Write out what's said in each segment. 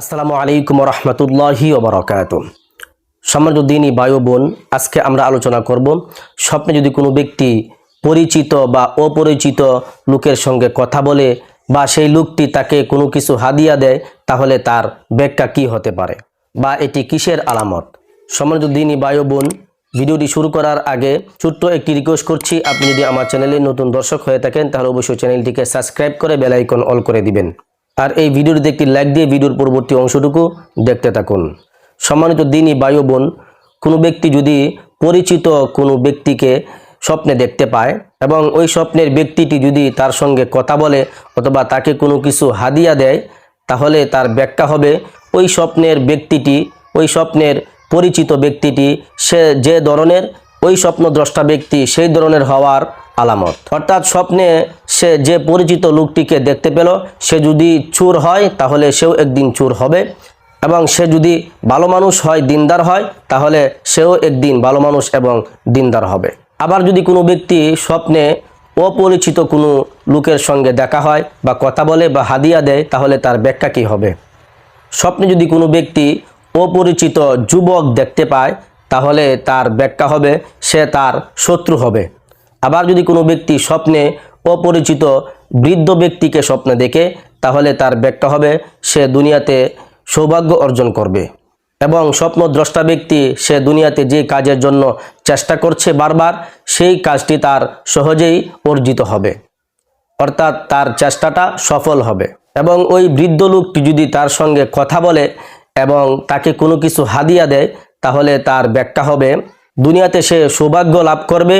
আসসালামু আলাইকুম রহমতুল্লাহি ওবরাকাত সম্মানুদ্দিনী বায়ু বোন, আজকে আমরা আলোচনা করব স্বপ্নে যদি কোনো ব্যক্তি পরিচিত বা অপরিচিত লোকের সঙ্গে কথা বলে বা সেই লোকটি তাকে কোনো কিছু হাদিয়া দেয়, তাহলে তার ব্যাখ্যা কি হতে পারে বা এটি কিসের আলামত? সম্মানুদ্দিনী বায়ু বোন, ভিডিওটি শুরু করার আগে ছোট্ট একটি রিকোয়েস্ট করছি, আপনি যদি আমার চ্যানেলে নতুন দর্শক হয়ে থাকেন, তাহলে অবশ্যই চ্যানেলটিকে সাবস্ক্রাইব করে বেলাইকন অল করে দিবেন। আর এই ভিডিওটিতে একটি লাইক দিয়ে ভিডিওর পরবর্তী অংশটুকু দেখতে থাকুন। সম্মানিত দিনই বায়ু বোন, কোনো ব্যক্তি যদি পরিচিত কোনো ব্যক্তিকে স্বপ্নে দেখতে পায় এবং ওই স্বপ্নের ব্যক্তিটি যদি তার সঙ্গে কথা বলে অথবা তাকে কোনো কিছু হাদিয়া দেয়, তাহলে তার ব্যাখ্যা হবে, ওই স্বপ্নের ব্যক্তিটি, ওই স্বপ্নের পরিচিত ব্যক্তিটি, সে যে ধরনের, ওই স্বপ্নদ্রষ্টা ব্যক্তি সেই ধরনের হওয়ার আলামত। অর্থাৎ স্বপ্নে সে যে পরিচিত লোকটিকে দেখতে পেল, সে যদি চুর হয়, তাহলে সেও একদিন চুর হবে। এবং সে যদি ভালো মানুষ হয়, দিনদার হয়, তাহলে সেও একদিন ভালো মানুষ এবং দিনদার হবে। আবার যদি কোনো ব্যক্তি স্বপ্নে অপরিচিত কোনো লোকের সঙ্গে দেখা হয় বা কথা বলে বা হাদিয়া দেয়, তাহলে তার ব্যাখ্যা কী হবে? স্বপ্নে যদি কোনো ব্যক্তি অপরিচিত যুবক দেখতে পায়, তাহলে তার ব্যাখ্যা হবে, সে তার শত্রু হবে। আবার যদি কোনো ব্যক্তি স্বপ্নে অপরিচিত বৃদ্ধ ব্যক্তিকে স্বপ্নে দেখে, তাহলে তার ব্যাখ্যা হবে, সে দুনিয়াতে সৌভাগ্য অর্জন করবে। এবং স্বপ্নদ্রষ্টা ব্যক্তি, সে দুনিয়াতে যে কাজের জন্য চেষ্টা করছে বারবার, সেই কাজটি তার সহজেই অর্জিত হবে। অর্থাৎ তার চেষ্টাটা সফল হবে। এবং ওই বৃদ্ধ লোকটি যদি তার সঙ্গে কথা বলে এবং তাকে কোনো কিছু হাদিয়া দেয়, তাহলে তার ব্যাখ্যা হবে, দুনিয়াতে সে সৌভাগ্য লাভ করবে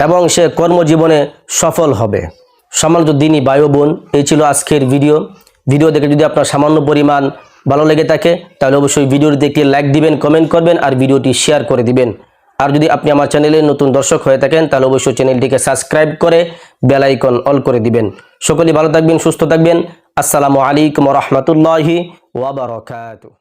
এবং সে কর্মজীবনে সফল হবে। সম্মানিত দিনই বায়ু বোন, এই ছিল আজকের ভিডিও। ভিডিও দেখে যদি আপনার সামান্য পরিমাণ ভালো লেগে থাকে, তাহলে অবশ্যই ভিডিওটিতে দেখে লাইক দিবেন কমেন্ট করবেন আর ভিডিওটি শেয়ার করে দিবেন। আর যদি আপনি আমার চ্যানেলে নতুন দর্শক হয়ে থাকেন, তাহলে অবশ্যই চ্যানেলটিকে সাবস্ক্রাইব করে বেল আইকন অল করে দিবেন। সকলেই ভালো থাকবেন, সুস্থ থাকবেন। আসসালামু আলাইকুম রহমতুল্লাহি ওয়াবারকাতুহ